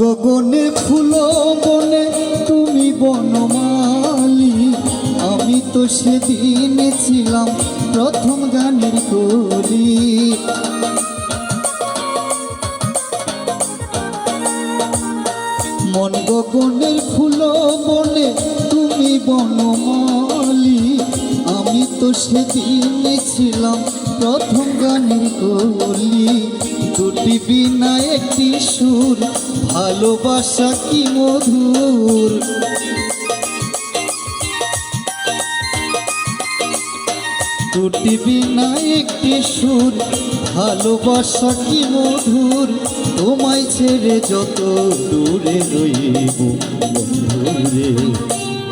গগনে ফুল বনে, তুমি বনমালি। আমি তো সেদিন ছিলাম প্রথম গানের কলি। মন গগনের ফুল বনে, তুমি তো সেদিন ছিলাম প্রথম গানের কলি। দুটি বিনা একটি সুর, ভালোবাসা কি মধুর? দুটি বিনা একটি সুর, ভালোবাসা কি মধুর? তোমায় ছেড়ে যত দূরে রইব বন্ধুরে।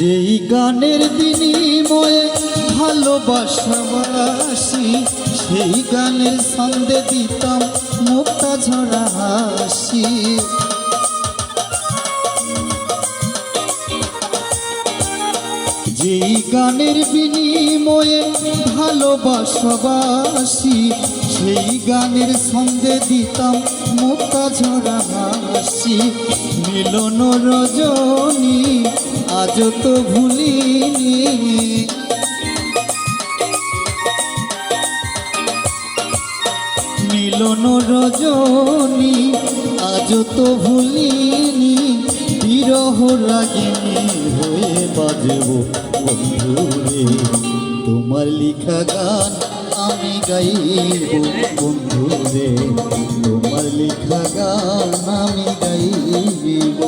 যেই গানের বিনিময়ে ভালোবাসাবাসি সেই গানের সন্দে দিতাম মুক্তা ঝরা হাসি। যেই গানের বিনিময়ে ভালোবাসাবাসি সেই গানের সঙ্গে দিতাম মুক্তা ঝরা হাসি। মিলন রজনী আজ তো ভুলিনি। মিলন রজনী আজ তো ভুলিনি। বিরহ রাগিনী হয়ে বাজব বন্ধুরে। তোমার লিখা গান আমি গাইব বন্ধুরে। তোমার লিখা গান আমি গাইব।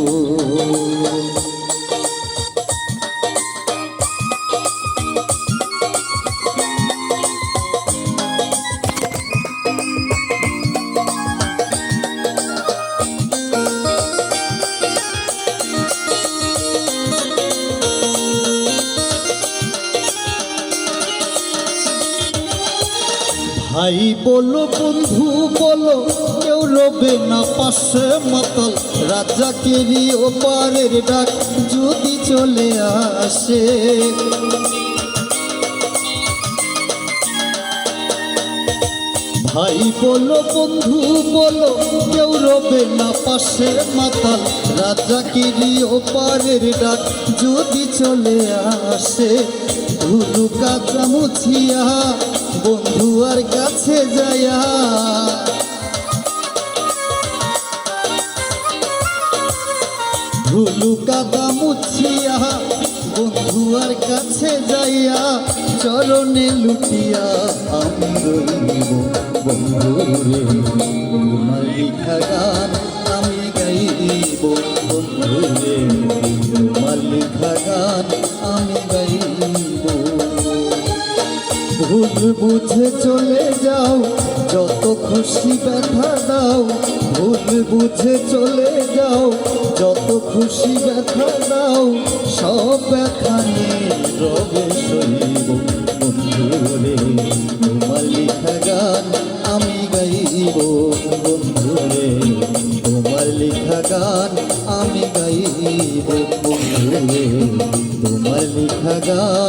ভাই, বলো বন্ধু, বলো, কেউ রবে না পাশে মাতাল। রাজাকেরই ওপারের ডাক যদি চলে আসে। ভাই, বলো বন্ধু, বলো, কেউ রবে না পাশে মাতাল। রাজাকেরই ওপারের ডাক যদি চলে আসে। ধুলু কাঁচা মুছিয়া বন্ধু আর কাছে যায়া। ধুলু কাদা মুছিয়া, বন্ধু আর কাছে যাইয়া, চরণে লুটিয়া আমি বন্ধুরে তোমার গান আমি গাইব তোমার বুঝে চলে যাও, যত খুশি ব্যথা দাও, ভুল বুঝে চলে যাও, যত খুশি ব্যথা দাও, সব ব্যথা নিয়ে রবে শরীব বন্ধুরে, তোমার লেখা গান আমি গাইব। বন্ধুরে, তোমার লেখা গান আমি গাইব। বন্ধুরে, তোমার লেখা গান